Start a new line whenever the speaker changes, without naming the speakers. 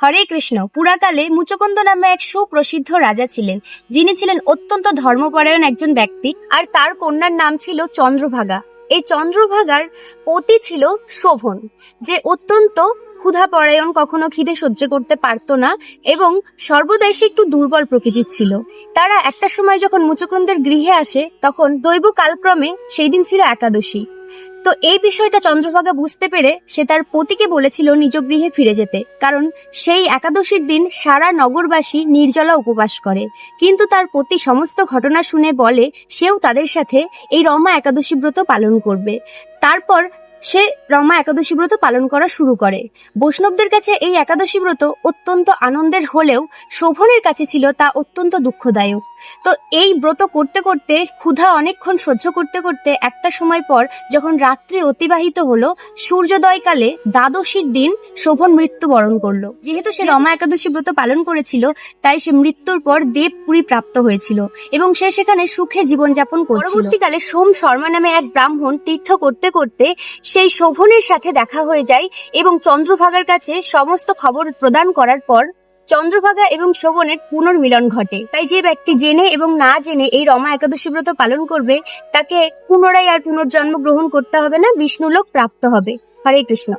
হরে কৃষ্ণ, পুরাকালে মুচকন্দ নামে এক সুপ্রসিদ্ধ রাজা ছিলেন। যিনি ছিলেন অত্যন্ত ধর্মপরায়ণ একজন ব্যক্তি, আর তার কন্যার নাম ছিল চন্দ্রভাগা। এই চন্দ্রভাগার পতি ছিল শোভন, যে অত্যন্ত ক্ষুধাপরায়ণ, কখনো খিদে সহ্য করতে পারতো না এবং সর্বদাই সে একটু দুর্বল প্রকৃতির ছিল। তারা একটা সময় যখন মুচকন্দের গৃহে আসে, তখন দৈব কালক্রমে সেই দিন ছিল একাদশী। তো এই বিষয়টা চন্দ্রভাগা বুঝতে পেরে সে তার পতিকে বলেছিল নিজ গৃহে ফিরে যেতে, কারণ সেই একাদশীর দিন সারা নগরবাসী নির্জলা উপবাস করে। কিন্তু তার পতি সমস্ত ঘটনা শুনে বলে, সেও তাদের সাথে এই রমা একাদশী ব্রত পালন করবে। তারপর সে রমা একাদশী ব্রত পালন করা শুরু করে। বৈষ্ণবদের কাছে এই একাদশী ব্রত অত্যন্ত আনন্দের হলেও শোভনের কাছে ছিল তা অত্যন্ত দুঃখদায়ক। তো এই ব্রত করতে করতে ক্ষুধা অনেকক্ষণ সহ্য করতে করতে একটা সময় পর যখন রাত্রি অতিবাহিত হলো, সূর্যোদয়কালে দ্বাদশীর দিন শোভন মৃত্যুবরণ করল। যেহেতু সে রমা একাদশী ব্রত পালন করেছিল, তাই সে মৃত্যুর পর দেবপুরী প্রাপ্ত হয়েছিল এবং সে সেখানে সুখে জীবনযাপন করছিল। পরবর্তীকালে সোম শর্মা নামে এক ব্রাহ্মণ তীর্থ করতে করতে সেই শোভনের সাথে দেখা হয়ে যায় এবং চন্দ্রভাগার কাছে সমস্ত খবর প্রদান করার পর চন্দ্রভাগা এবং শোভনের পুনর্মিলন ঘটে। তাই যে ব্যক্তি জেনে এবং না জেনে এই রমা একাদশী ব্রত পালন করবে, তাকে পুনরায় আর পুনর্জন্ম গ্রহণ করতে হবে না, বিষ্ণুলোক প্রাপ্ত হবে। হরে কৃষ্ণ।